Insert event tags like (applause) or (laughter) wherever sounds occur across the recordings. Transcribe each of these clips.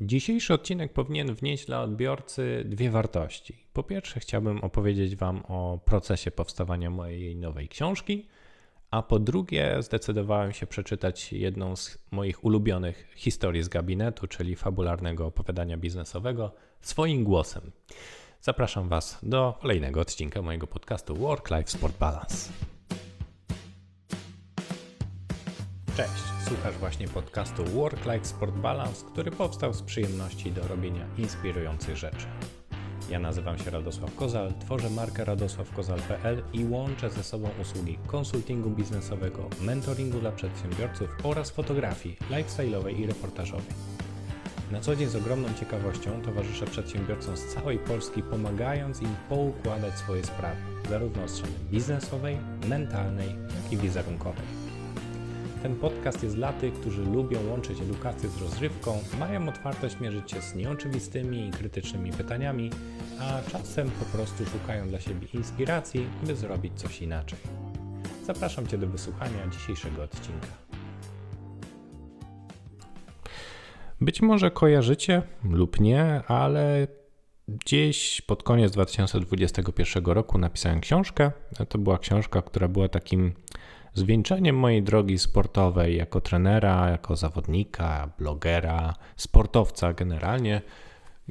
Dzisiejszy odcinek powinien wnieść dla odbiorcy dwie wartości. Po pierwsze, chciałbym opowiedzieć Wam o procesie powstawania mojej nowej książki, a po drugie, zdecydowałem się przeczytać jedną z moich ulubionych historii z gabinetu, czyli fabularnego opowiadania biznesowego, swoim głosem. Zapraszam Was do kolejnego odcinka mojego podcastu Work Life Sport Balance. Cześć, słuchasz właśnie podcastu Work Life Sport Balance, który powstał z przyjemności do robienia inspirujących rzeczy. Ja nazywam się Radosław Kozal, tworzę markę radosławkozal.pl i łączę ze sobą usługi konsultingu biznesowego, mentoringu dla przedsiębiorców oraz fotografii lifestyle'owej i reportażowej. Na co dzień z ogromną ciekawością towarzyszę przedsiębiorcom z całej Polski, pomagając im poukładać swoje sprawy, zarówno od strony biznesowej, mentalnej, jak i wizerunkowej. Ten podcast jest dla tych, którzy lubią łączyć edukację z rozrywką, mają otwartość mierzyć się z nieoczywistymi i krytycznymi pytaniami, a czasem po prostu szukają dla siebie inspiracji, by zrobić coś inaczej. Zapraszam Cię do wysłuchania dzisiejszego odcinka. Być może kojarzycie lub nie, ale gdzieś pod koniec 2021 roku napisałem książkę. To była książka, która była takim zwieńczeniem mojej drogi sportowej jako trenera, jako zawodnika, blogera, sportowca generalnie,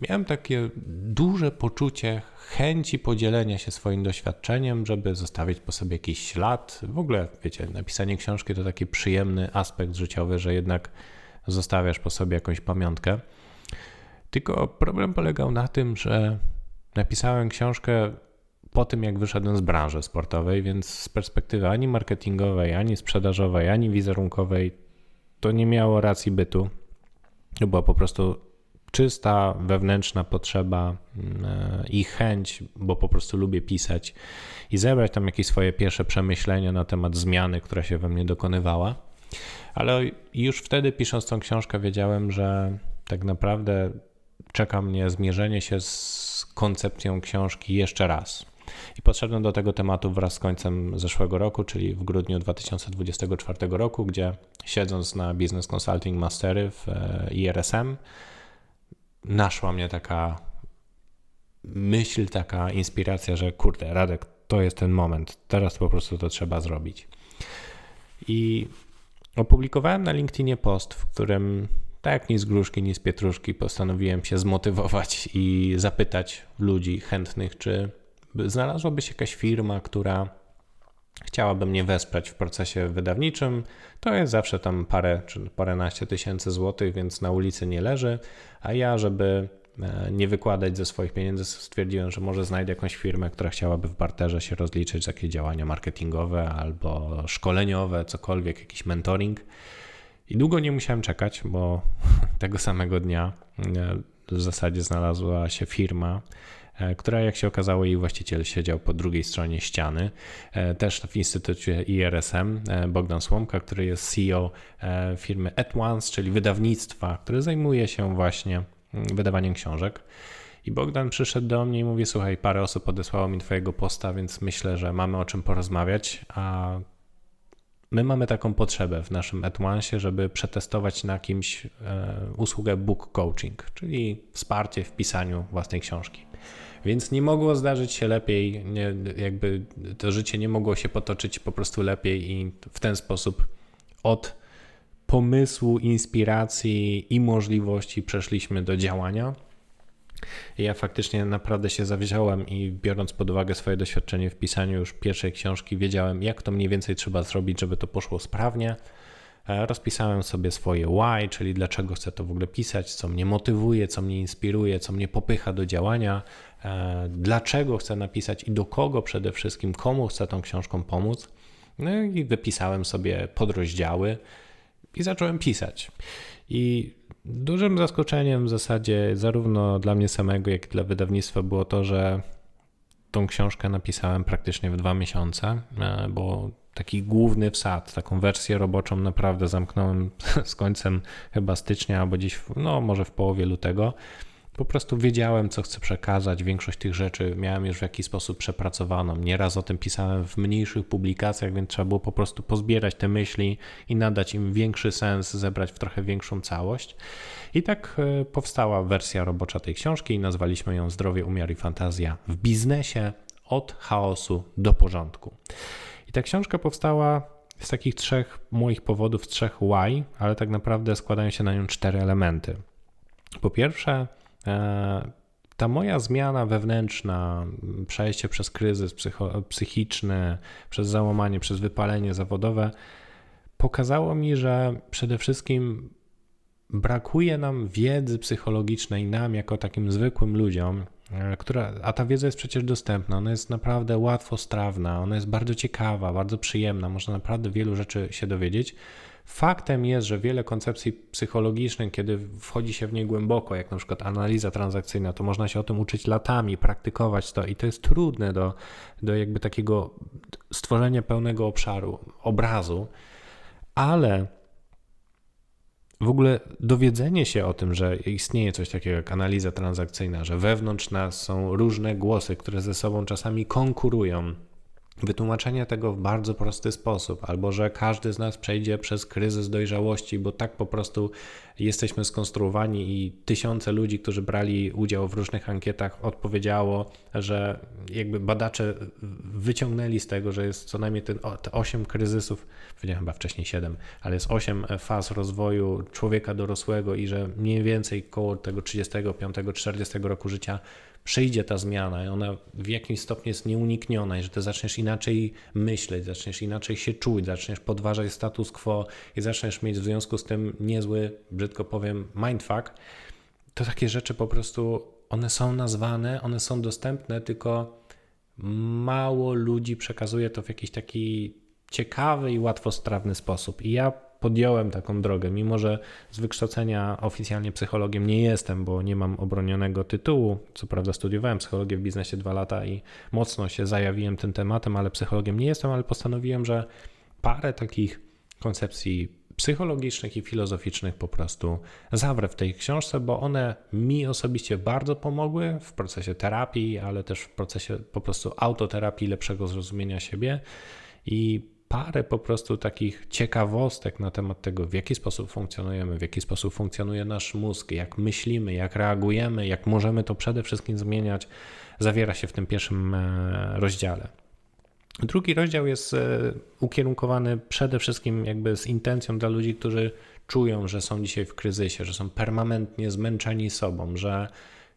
miałem takie duże poczucie chęci podzielenia się swoim doświadczeniem, żeby zostawić po sobie jakiś ślad. W ogóle, wiecie, napisanie książki to taki przyjemny aspekt życiowy, że jednak zostawiasz po sobie jakąś pamiątkę. Tylko problem polegał na tym, że napisałem książkę po tym, jak wyszedłem z branży sportowej, więc z perspektywy ani marketingowej, ani sprzedażowej, ani wizerunkowej, to nie miało racji bytu. To była po prostu czysta wewnętrzna potrzeba mm, i chęć, bo po prostu lubię pisać i zebrać tam jakieś swoje pierwsze przemyślenia na temat zmiany, która się we mnie dokonywała. Ale już wtedy, pisząc tą książkę, wiedziałem, że tak naprawdę czeka mnie zmierzenie się z koncepcją książki jeszcze raz. I podszedłem do tego tematu wraz z końcem zeszłego roku, czyli w grudniu 2024 roku, gdzie siedząc na Business Consulting Mastery w e, IRSM, naszła mnie taka myśl, taka inspiracja, że kurde, Radek, to jest ten moment, teraz po prostu to trzeba zrobić. I opublikowałem na LinkedInie post, w którym tak ni z gruszki, ni z pietruszki postanowiłem się zmotywować i zapytać ludzi chętnych, czy znalazłaby się jakaś firma, która chciałaby mnie wesprzeć w procesie wydawniczym, to jest zawsze tam parę czy paręnaście tysięcy złotych, więc na ulicy nie leży, a ja, żeby e, nie wykładać ze swoich pieniędzy, stwierdziłem, że może znajdę jakąś firmę, która chciałaby w barterze się rozliczyć za jakieś działania marketingowe albo szkoleniowe, cokolwiek, jakiś mentoring. I długo nie musiałem czekać, bo (laughs) tego samego dnia e, w zasadzie znalazła się firma, która jak się okazało jej właściciel siedział po drugiej stronie ściany, e, też w Instytucie IRSM, e, Bogdan Słomka, który jest CEO firmy At Once, czyli wydawnictwa, które zajmuje się właśnie mm, wydawaniem książek. I Bogdan przyszedł do mnie i mówi: Słuchaj, parę osób podesłało mi Twojego posta, więc myślę, że mamy o czym porozmawiać. A my mamy taką potrzebę w naszym AdOnce, żeby przetestować na kimś usługę book coaching, czyli wsparcie w pisaniu własnej książki. Więc nie mogło zdarzyć się lepiej, nie, jakby to życie nie mogło się potoczyć po prostu lepiej i w ten sposób od pomysłu, inspiracji i możliwości przeszliśmy do działania. Ja faktycznie naprawdę się zawziąłem i biorąc pod uwagę swoje doświadczenie w pisaniu już pierwszej książki, wiedziałem, jak to mniej więcej trzeba zrobić, żeby to poszło sprawnie. E, rozpisałem sobie swoje why, czyli dlaczego chcę to w ogóle pisać, co mnie motywuje, co mnie inspiruje, co mnie popycha do działania, e, dlaczego chcę napisać i do kogo przede wszystkim, komu chcę tą książką pomóc. No i wypisałem sobie podrozdziały i zacząłem pisać. I dużym zaskoczeniem w zasadzie zarówno dla mnie samego, jak i dla wydawnictwa było to, że tą książkę napisałem praktycznie w dwa miesiące, e, bo taki główny wsad, taką wersję roboczą naprawdę zamknąłem (laughs) z końcem chyba stycznia albo gdzieś, no może w połowie lutego. Po prostu wiedziałem, co chcę przekazać. Większość tych rzeczy miałem już w jakiś sposób przepracowaną. Nieraz o tym pisałem w mniejszych publikacjach, więc trzeba było po prostu pozbierać te myśli i nadać im większy sens, zebrać w trochę większą całość. I tak e, powstała wersja robocza tej książki i nazwaliśmy ją Zdrowie, umiar i fantazja w biznesie od chaosu do porządku. Ta książka powstała z takich trzech moich powodów, trzech why, ale tak naprawdę składają się na nią cztery elementy. Po pierwsze, e, ta moja zmiana wewnętrzna, przejście przez kryzys psychiczny, przez załamanie, przez wypalenie zawodowe, pokazało mi, że przede wszystkim brakuje nam wiedzy psychologicznej, nam jako takim zwykłym ludziom, która, a ta wiedza jest przecież dostępna, ona jest naprawdę łatwo strawna, ona jest bardzo ciekawa, bardzo przyjemna, można naprawdę wielu rzeczy się dowiedzieć. Faktem jest, że wiele koncepcji psychologicznych, kiedy wchodzi się w nie głęboko, jak na przykład analiza transakcyjna, to można się o tym uczyć latami, praktykować to i to jest trudne do, do jakby takiego stworzenia pełnego obszaru, obrazu, ale w ogóle dowiedzenie się o tym, że istnieje coś takiego jak analiza transakcyjna, że wewnątrz nas są różne głosy, które ze sobą czasami konkurują, wytłumaczenie tego w bardzo prosty sposób, albo że każdy z nas przejdzie przez kryzys dojrzałości, bo tak po prostu jesteśmy skonstruowani i tysiące ludzi, którzy brali udział w różnych ankietach, odpowiedziało, że jakby badacze wyciągnęli z tego, że jest co najmniej ten, te 8 kryzysów, powiedziałem chyba wcześniej 7, ale jest 8 faz rozwoju człowieka dorosłego i że mniej więcej koło tego 35-40 roku życia przyjdzie ta zmiana i ona w jakimś stopniu jest nieunikniona i że ty zaczniesz inaczej myśleć, zaczniesz inaczej się czuć, zaczniesz podważać status quo i zaczniesz mieć w związku z tym niezły, brzydko powiem, mindfuck, to takie rzeczy po prostu, one są nazwane, one są dostępne, tylko mało ludzi przekazuje to w jakiś taki ciekawy i łatwostrawny sposób. I ja podjąłem taką drogę, mimo że z wykształcenia oficjalnie psychologiem nie jestem, bo nie mam obronionego tytułu. Co prawda studiowałem psychologię w biznesie dwa lata i mocno się zajawiłem tym tematem, ale psychologiem nie jestem, ale postanowiłem, że parę takich koncepcji psychologicznych i filozoficznych po prostu zawrę w tej książce, bo one mi osobiście bardzo pomogły w procesie terapii, ale też w procesie po prostu autoterapii, lepszego zrozumienia siebie i parę po prostu takich ciekawostek na temat tego, w jaki sposób funkcjonujemy, w jaki sposób funkcjonuje nasz mózg, jak myślimy, jak reagujemy, jak możemy to przede wszystkim zmieniać, zawiera się w tym pierwszym e, rozdziale. Drugi rozdział jest e, ukierunkowany przede wszystkim jakby z intencją dla ludzi, którzy czują, że są dzisiaj w kryzysie, że są permanentnie zmęczeni sobą, że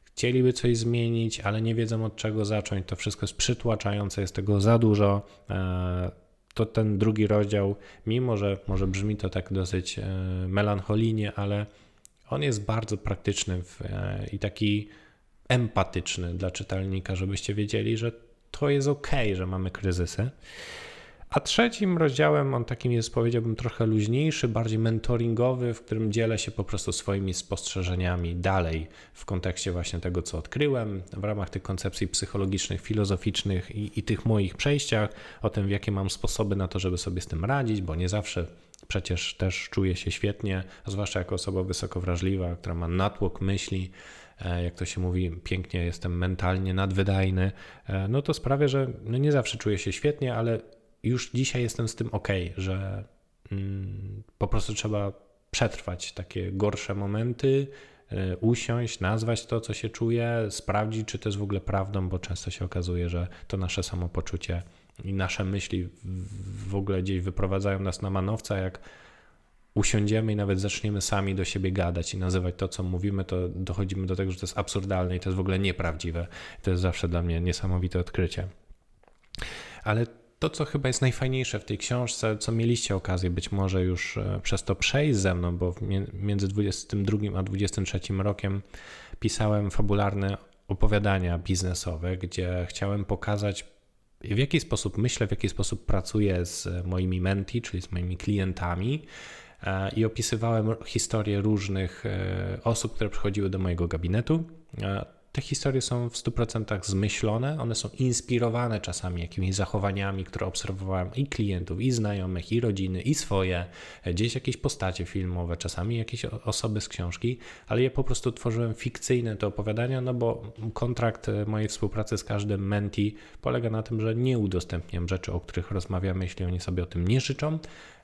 chcieliby coś zmienić, ale nie wiedzą od czego zacząć. To wszystko jest przytłaczające, jest tego za dużo e, to ten drugi rozdział, mimo że może brzmi to tak dosyć e, melancholijnie, ale on jest bardzo praktyczny e, i taki empatyczny dla czytelnika, żebyście wiedzieli, że to jest ok, że mamy kryzysy. A trzecim rozdziałem, on takim jest, powiedziałbym, trochę luźniejszy, bardziej mentoringowy, w którym dzielę się po prostu swoimi spostrzeżeniami dalej w kontekście właśnie tego, co odkryłem, w ramach tych koncepcji psychologicznych, filozoficznych i, i tych moich przejściach, o tym, jakie mam sposoby na to, żeby sobie z tym radzić, bo nie zawsze przecież też czuję się świetnie, zwłaszcza jako osoba wysoko wrażliwa, która ma natłok myśli, e, jak to się mówi pięknie, jestem mentalnie nadwydajny, e, no to sprawia, że no nie zawsze czuję się świetnie, ale już dzisiaj jestem z tym ok, że mm, po prostu trzeba przetrwać takie gorsze momenty, y, usiąść, nazwać to, co się czuje, sprawdzić, czy to jest w ogóle prawdą, bo często się okazuje, że to nasze samopoczucie i nasze myśli w ogóle gdzieś wyprowadzają nas na manowca, jak usiądziemy i nawet zaczniemy sami do siebie gadać i nazywać to, co mówimy, to dochodzimy do tego, że to jest absurdalne i to jest w ogóle nieprawdziwe. To jest zawsze dla mnie niesamowite odkrycie. Ale to, co chyba jest najfajniejsze w tej książce, co mieliście okazję być może już e, przez to przejść ze mną, bo między 22 a 23 rokiem pisałem fabularne opowiadania biznesowe, gdzie chciałem pokazać, w jaki sposób myślę, w jaki sposób pracuję z moimi menti, czyli z moimi klientami. E, I opisywałem historię różnych e, osób, które przychodziły do mojego gabinetu te historie są w 100% zmyślone, one są inspirowane czasami jakimiś zachowaniami, które obserwowałem i klientów, i znajomych, i rodziny, i swoje, gdzieś jakieś postacie filmowe, czasami jakieś osoby z książki, ale ja po prostu tworzyłem fikcyjne te opowiadania, no bo kontrakt mojej współpracy z każdym menti polega na tym, że nie udostępniam rzeczy, o których rozmawiamy, jeśli oni sobie o tym nie życzą,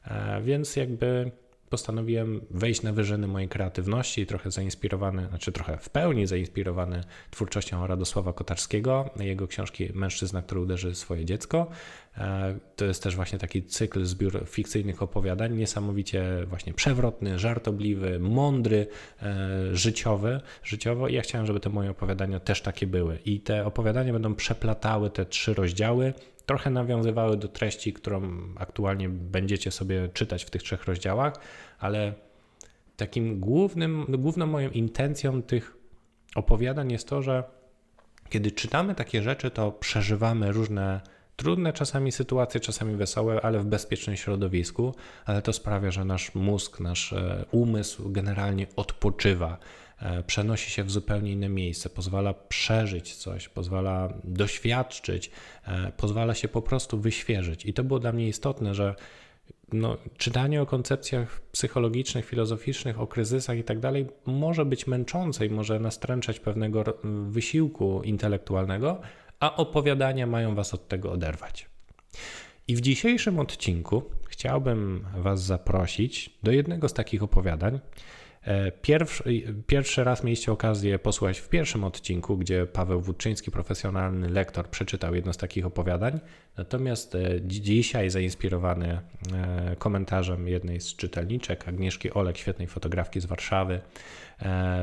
e, więc jakby postanowiłem wejść na wyżyny mojej kreatywności, trochę zainspirowany, znaczy trochę w pełni zainspirowany twórczością Radosława Kotarskiego, jego książki Mężczyzna, który uderzy swoje dziecko. E, to jest też właśnie taki cykl, zbiór fikcyjnych opowiadań, niesamowicie właśnie przewrotny, żartobliwy, mądry, e, życiowy, życiowo i ja chciałem, żeby te moje opowiadania też takie były. I te opowiadania będą przeplatały te trzy rozdziały, trochę nawiązywały do treści, którą aktualnie będziecie sobie czytać w tych trzech rozdziałach, ale takim głównym, główną moją intencją tych opowiadań jest to, że kiedy czytamy takie rzeczy, to przeżywamy różne trudne czasami sytuacje, czasami wesołe, ale w bezpiecznym środowisku, ale to sprawia, że nasz mózg, nasz e, umysł generalnie odpoczywa przenosi się w zupełnie inne miejsce, pozwala przeżyć coś, pozwala doświadczyć, e, pozwala się po prostu wyświeżyć. I to było dla mnie istotne, że no, czytanie o koncepcjach psychologicznych, filozoficznych, o kryzysach i tak dalej może być męczące i może nastręczać pewnego wysiłku intelektualnego, a opowiadania mają Was od tego oderwać. I w dzisiejszym odcinku chciałbym Was zaprosić do jednego z takich opowiadań, E, pierwszy, pierwszy raz mieliście okazję posłuchać w pierwszym odcinku, gdzie Paweł Wódczyński, profesjonalny lektor, przeczytał jedno z takich opowiadań. Natomiast e, dzisiaj, zainspirowany e, komentarzem jednej z czytelniczek, Agnieszki Olek, świetnej fotografki z Warszawy,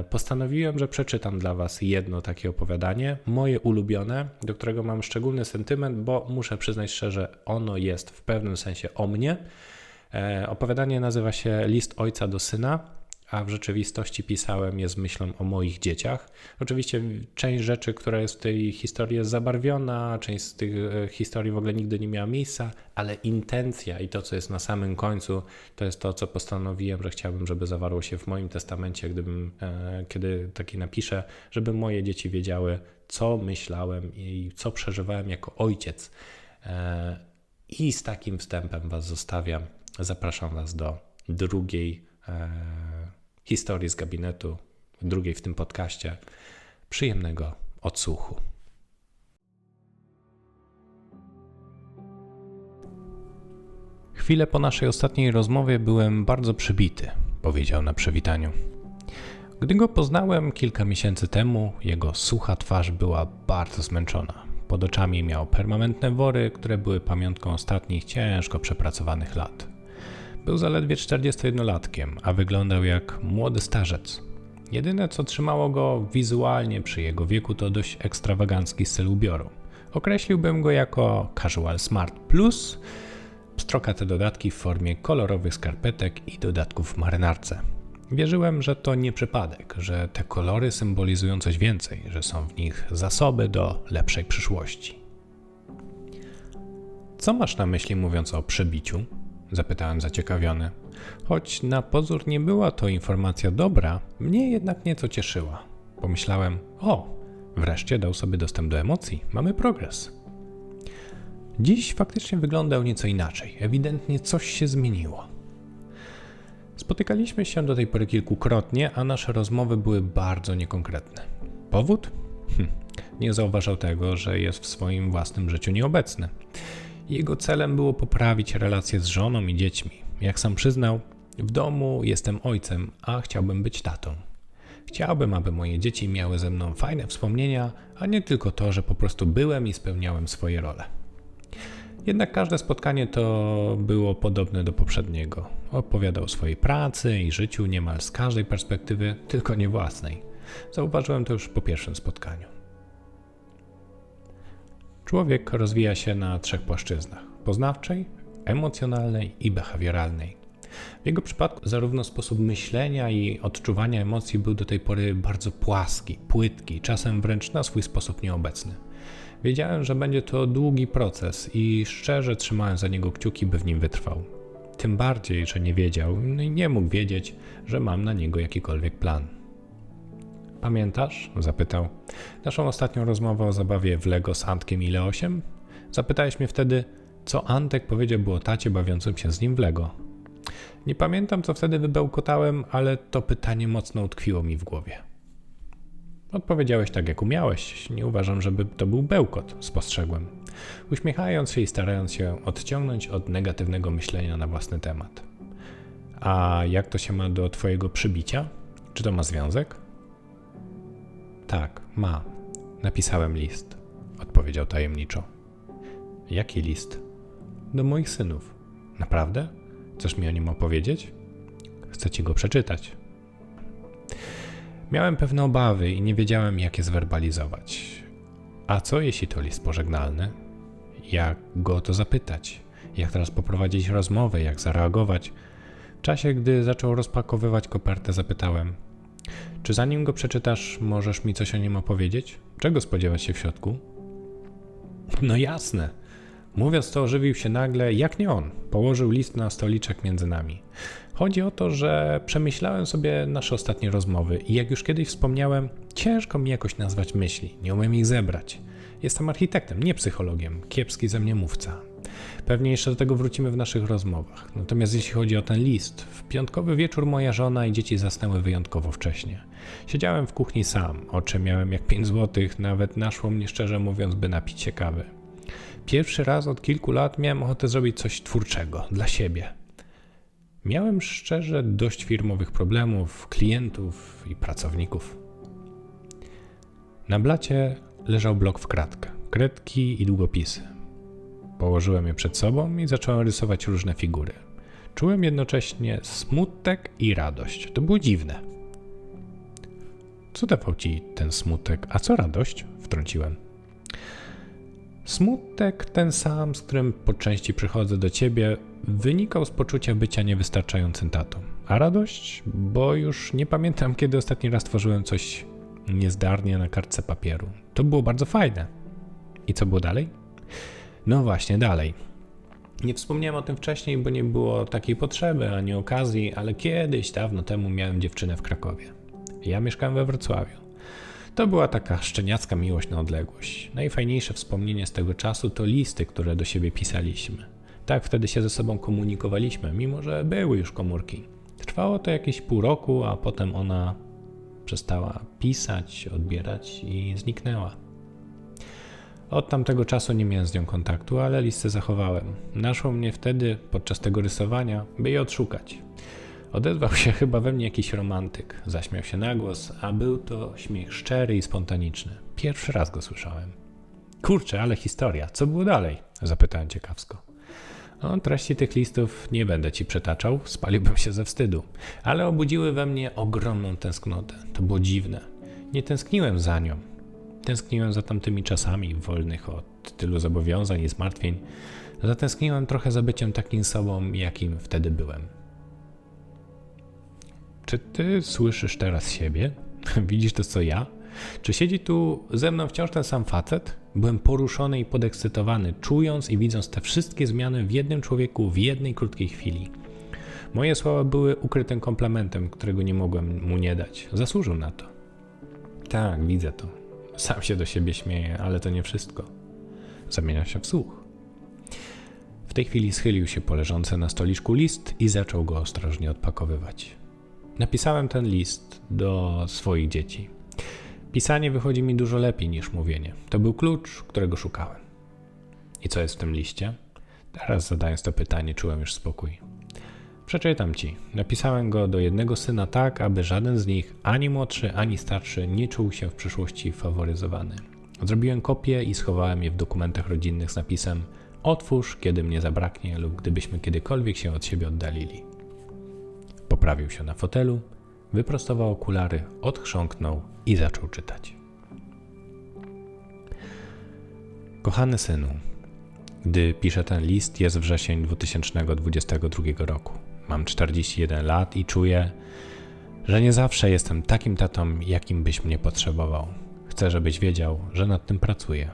postanowiłem, że przeczytam dla Was jedno takie opowiadanie, moje ulubione, do którego mam szczególny sentyment, bo muszę przyznać szczerze, ono jest w pewnym sensie o mnie. Opowiadanie nazywa się List ojca do syna a w rzeczywistości pisałem je z myślą o moich dzieciach. Oczywiście część rzeczy, która jest w tej historii jest zabarwiona, część z tych e, historii w ogóle nigdy nie miała miejsca, ale intencja i to, co jest na samym końcu, to jest to, co postanowiłem, że chciałbym, żeby zawarło się w moim testamencie, gdybym, e, kiedy taki napiszę, żeby moje dzieci wiedziały, co myślałem i co przeżywałem jako ojciec. E, I z takim wstępem Was zostawiam. Zapraszam Was do drugiej historii z gabinetu, drugiej w tym podcaście. Przyjemnego odsłuchu. Chwilę po naszej ostatniej rozmowie byłem bardzo przybity, powiedział na przywitaniu. Gdy go poznałem kilka miesięcy temu, jego sucha twarz była bardzo zmęczona. Pod oczami miał permanentne wory, które były pamiątką ostatnich ciężko przepracowanych lat. Był zaledwie 41-latkiem, a wyglądał jak młody starzec. Jedyne co trzymało go wizualnie przy jego wieku to dość ekstrawagancki styl ubioru. Określiłbym go jako casual smart plus, pstrokate dodatki w formie kolorowych skarpetek i dodatków w marynarce. Wierzyłem, że to nie przypadek, że te kolory symbolizują coś więcej, że są w nich zasoby do lepszej przyszłości. Co masz na myśli mówiąc o przebiciu? Zapytałem zaciekawiony. Choć na pozór nie była to informacja dobra, mnie jednak nieco cieszyła. Pomyślałem, o, wreszcie dał sobie dostęp do emocji, mamy progres. Dziś faktycznie wyglądał nieco inaczej, ewidentnie coś się zmieniło. Spotykaliśmy się do tej pory kilkukrotnie, a nasze rozmowy były bardzo niekonkretne. Powód? Hm, nie zauważał tego, że jest w swoim własnym życiu nieobecny. Jego celem było poprawić relacje z żoną i dziećmi. Jak sam przyznał, w domu jestem ojcem, a chciałbym być tatą. Chciałbym, aby moje dzieci miały ze mną fajne wspomnienia, a nie tylko to, że po prostu byłem i spełniałem swoje role. Jednak każde spotkanie to było podobne do poprzedniego. Opowiadał o swojej pracy i życiu niemal z każdej perspektywy, tylko nie własnej. Zauważyłem to już po pierwszym spotkaniu. Człowiek rozwija się na trzech płaszczyznach: poznawczej, emocjonalnej i behawioralnej. W jego przypadku zarówno sposób myślenia i odczuwania emocji był do tej pory bardzo płaski, płytki, czasem wręcz na swój sposób nieobecny. Wiedziałem, że będzie to długi proces i szczerze trzymałem za niego kciuki, by w nim wytrwał. Tym bardziej, że nie wiedział no i nie mógł wiedzieć, że mam na niego jakikolwiek plan. Pamiętasz? Zapytał. Naszą ostatnią rozmowę o zabawie w Lego z Antkiem i Leosiem? Zapytałeś mnie wtedy, co Antek powiedziałby o tacie bawiącym się z nim w Lego. Nie pamiętam, co wtedy wybełkotałem, ale to pytanie mocno utkwiło mi w głowie. Odpowiedziałeś tak, jak umiałeś. Nie uważam, żeby to był bełkot, spostrzegłem, uśmiechając się i starając się odciągnąć od negatywnego myślenia na własny temat. A jak to się ma do Twojego przybicia? Czy to ma związek? Tak, ma. Napisałem list, odpowiedział tajemniczo. Jaki list? Do moich synów. Naprawdę? Chcesz mi o nim opowiedzieć? Chcę ci go przeczytać. Miałem pewne obawy i nie wiedziałem, jak je zwerbalizować. A co jeśli to list pożegnalny? Jak go o to zapytać? Jak teraz poprowadzić rozmowę? Jak zareagować? W czasie, gdy zaczął rozpakowywać kopertę, zapytałem: Czy zanim go przeczytasz, możesz mi coś o nim opowiedzieć? Czego spodziewać się w środku? No jasne. Mówiąc to, ożywił się nagle, jak nie on. Położył list na stoliczek między nami. Chodzi o to, że przemyślałem sobie nasze ostatnie rozmowy i jak już kiedyś wspomniałem, ciężko mi jakoś nazwać myśli, nie umiem ich zebrać. Jestem architektem, nie psychologiem, kiepski ze mnie mówca. Pewnie jeszcze do tego wrócimy w naszych rozmowach. Natomiast jeśli chodzi o ten list, w piątkowy wieczór moja żona i dzieci zasnęły wyjątkowo wcześnie. Siedziałem w kuchni sam, oczy miałem jak 5 złotych, nawet naszło mnie szczerze mówiąc, by napić się kawy. Pierwszy raz od kilku lat miałem ochotę zrobić coś twórczego dla siebie. Miałem szczerze dość firmowych problemów, klientów i pracowników. Na blacie leżał blok w kratkę, kredki i długopisy. Położyłem je przed sobą i zacząłem rysować różne figury. Czułem jednocześnie smutek i radość. To było dziwne. Co dawał ci ten smutek, a co radość? Wtrąciłem. Smutek ten sam, z którym po części przychodzę do ciebie, wynikał z poczucia bycia niewystarczającym tatą. A radość, bo już nie pamiętam, kiedy ostatni raz tworzyłem coś niezdarnie na kartce papieru. To było bardzo fajne. I co było dalej? No właśnie, dalej. Nie wspomniałem o tym wcześniej, bo nie było takiej potrzeby ani okazji, ale kiedyś, dawno temu, miałem dziewczynę w Krakowie. Ja mieszkałem we Wrocławiu. To była taka szczeniacka miłość na odległość. Najfajniejsze wspomnienie z tego czasu to listy, które do siebie pisaliśmy. Tak wtedy się ze sobą komunikowaliśmy, mimo że były już komórki. Trwało to jakieś pół roku, a potem ona przestała pisać, odbierać i zniknęła. Od tamtego czasu nie miałem z nią kontaktu, ale listy zachowałem. Naszło mnie wtedy, podczas tego rysowania, by je odszukać. Odezwał się chyba we mnie jakiś romantyk. Zaśmiał się na głos, a był to śmiech szczery i spontaniczny. Pierwszy raz go słyszałem. Kurczę, ale historia. Co było dalej? Zapytałem ciekawsko. No, treści tych listów nie będę ci przetaczał, spaliłbym się ze wstydu, ale obudziły we mnie ogromną tęsknotę. To było dziwne. Nie tęskniłem za nią. Tęskniłem za tamtymi czasami, wolnych od tylu zobowiązań i zmartwień. Zatęskniłem trochę za byciem takim sobą, jakim wtedy byłem. Czy ty słyszysz teraz siebie? (laughs) Widzisz to co ja? Czy siedzi tu ze mną wciąż ten sam facet? Byłem poruszony i podekscytowany, czując i widząc te wszystkie zmiany w jednym człowieku w jednej krótkiej chwili. Moje słowa były ukrytym komplementem, którego nie mogłem mu nie dać. Zasłużył na to. Tak, widzę to. Sam się do siebie śmieję, ale to nie wszystko. Zamienia się w słuch. W tej chwili schylił się po leżący na stoliczku list i zaczął go ostrożnie odpakowywać. Napisałem ten list do swoich dzieci. Pisanie wychodzi mi dużo lepiej niż mówienie. To był klucz, którego szukałem. I co jest w tym liście? Teraz zadając to pytanie, czułem już spokój. Przeczytam ci. Napisałem go do jednego syna tak, aby żaden z nich, ani młodszy, ani starszy, nie czuł się w przyszłości faworyzowany. Zrobiłem kopię i schowałem je w dokumentach rodzinnych z napisem: Otwórz, kiedy mnie zabraknie, lub gdybyśmy kiedykolwiek się od siebie oddalili. Poprawił się na fotelu, wyprostował okulary, odchrząknął i zaczął czytać. Kochany synu, gdy piszę ten list, jest wrzesień 2022 roku. Mam 41 lat i czuję, że nie zawsze jestem takim tatą, jakim byś mnie potrzebował. Chcę, żebyś wiedział, że nad tym pracuję.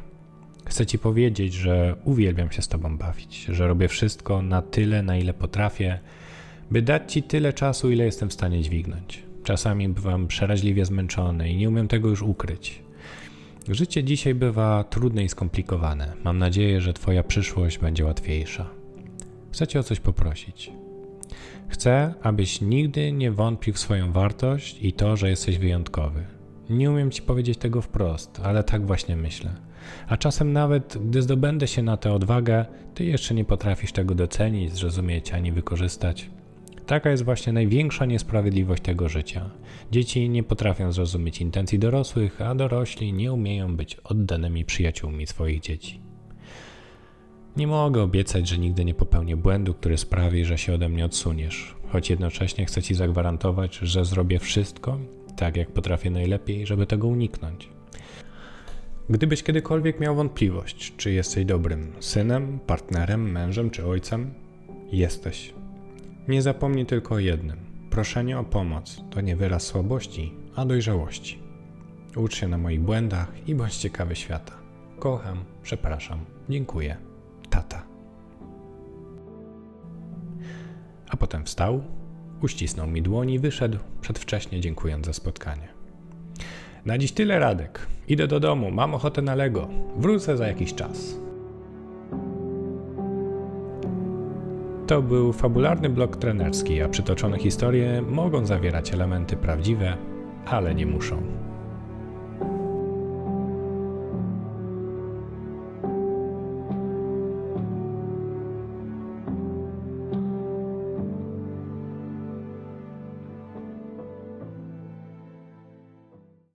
Chcę ci powiedzieć, że uwielbiam się z tobą bawić, że robię wszystko na tyle, na ile potrafię, by dać ci tyle czasu, ile jestem w stanie dźwignąć. Czasami bywam przeraźliwie zmęczony i nie umiem tego już ukryć. Życie dzisiaj bywa trudne i skomplikowane. Mam nadzieję, że Twoja przyszłość będzie łatwiejsza. Chcę Cię o coś poprosić. Chcę, abyś nigdy nie wątpił w swoją wartość i to, że jesteś wyjątkowy. Nie umiem Ci powiedzieć tego wprost, ale tak właśnie myślę. A czasem nawet, gdy zdobędę się na tę odwagę, Ty jeszcze nie potrafisz tego docenić, zrozumieć ani wykorzystać. Taka jest właśnie największa niesprawiedliwość tego życia. Dzieci nie potrafią zrozumieć intencji dorosłych, a dorośli nie umieją być oddanymi przyjaciółmi swoich dzieci. Nie mogę obiecać, że nigdy nie popełnię błędu, który sprawi, że się ode mnie odsuniesz, choć jednocześnie chcę Ci zagwarantować, że zrobię wszystko, tak jak potrafię najlepiej, żeby tego uniknąć. Gdybyś kiedykolwiek miał wątpliwość, czy jesteś dobrym synem, partnerem, mężem czy ojcem, jesteś. Nie zapomnij tylko o jednym. Proszenie o pomoc to nie wyraz słabości, a dojrzałości. Ucz się na moich błędach i bądź ciekawy świata. Kocham, przepraszam, dziękuję. A potem wstał, uścisnął mi dłoń i wyszedł, przedwcześnie dziękując za spotkanie. Na dziś tyle, Radek. Idę do domu, mam ochotę na Lego. Wrócę za jakiś czas. To był fabularny blok trenerski, a przytoczone historie mogą zawierać elementy prawdziwe, ale nie muszą.